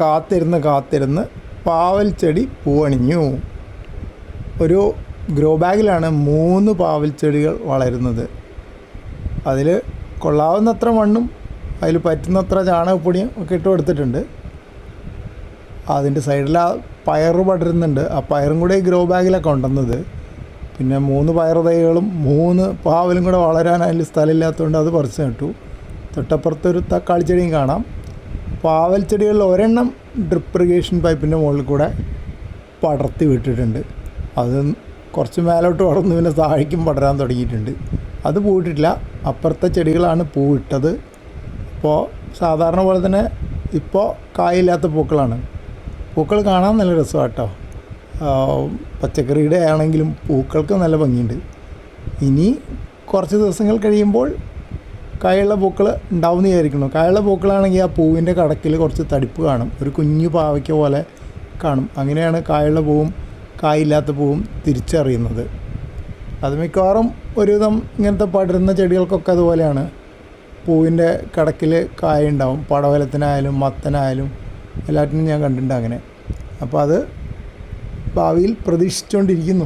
കാത്തിരുന്ന് കാത്തിരുന്ന് പാവൽ ചെടി പൂവണിഞ്ഞു. ഒരു ഗ്രോ ബാഗിലാണ് മൂന്ന് പാവൽ ചെടികൾ വളരുന്നത്. അതിൽ കൊള്ളാവുന്നത്ര മണ്ണും അതിൽ പറ്റുന്നത്ര ചാണകപ്പൊടിയും ഒക്കെ ഇട്ട് കൊടുത്തിട്ടുണ്ട്. അതിന്റെ സൈഡിൽ ആ പയറ് പടരുന്നുണ്ട്. ആ പയറും കൂടെ ഗ്രോ ബാഗിലാണ് കൊണ്ടുവന്നത്. പിന്നെ മൂന്ന് പയർ തൈകളും മൂന്ന് പാവലും കൂടെ വളരാൻ അതിൽ സ്ഥലമില്ലാത്തതുകൊണ്ട് അത് പറിച്ചു നട്ടു. തൊട്ടപ്പുറത്തൊരു തക്കാളി ചെടിയും കാണാം. പാവൽ ചെടികളിൽ ഒരെണ്ണം ഡ്രിപ്പ് ഇറിഗേഷൻ പൈപ്പിന്റെ മുകളിൽ കൂടെ പടർത്തി വിട്ടിട്ടുണ്ട്. അത് കുറച്ച് മേലോട്ട് വളർന്ന് പിന്നെ താഴേക്കും പടരാൻ തുടങ്ങിയിട്ടുണ്ട്. അത് പൂവിട്ടിട്ടില്ല. അപ്പുറത്തെ ചെടികളാണ് പൂവിട്ടത്. ഇപ്പോൾ സാധാരണ പോലെ തന്നെ ഇപ്പോൾ കായില്ലാത്ത പൂക്കളാണ്. പൂക്കൾ കാണാൻ നല്ല രസമാണ് കേട്ടോ പച്ചക്കറിയുടെ ആണെങ്കിലും പൂക്കൾക്ക് നല്ല ഭംഗിയുണ്ട്. ഇനി കുറച്ച് ദിവസങ്ങൾ കഴിയുമ്പോൾ കായുള്ള പൂക്കൾ ഉണ്ടാവുമെന്ന് വിചാരിക്കുന്നു. കായുള്ള പൂക്കളാണെങ്കിൽ ആ പൂവിന്റെ കടക്കിൽ കുറച്ച് തടിപ്പ് കാണും. ഒരു കുഞ്ഞു പാവയ്ക്ക പോലെ കാണും. അങ്ങനെയാണ് കായുള്ള പൂവും കായില്ലാത്ത പൂവും തിരിച്ചറിയുന്നത്. അത് മിക്കവാറും ഒരുവിധം ഇങ്ങനത്തെ പടരുന്ന ചെടികൾക്കൊക്കെ അതുപോലെയാണ്. പൂവിന്റെ കടക്കിൽ കായ ഉണ്ടാവും. പടവലത്തിനായാലും മത്തനായാലും എല്ലാറ്റിനും ഞാൻ കണ്ടിട്ടുണ്ട് അങ്ങനെ. അപ്പോൾ അത് ഭാവിയിൽ പ്രതീക്ഷിച്ചുകൊണ്ടിരിക്കുന്നു.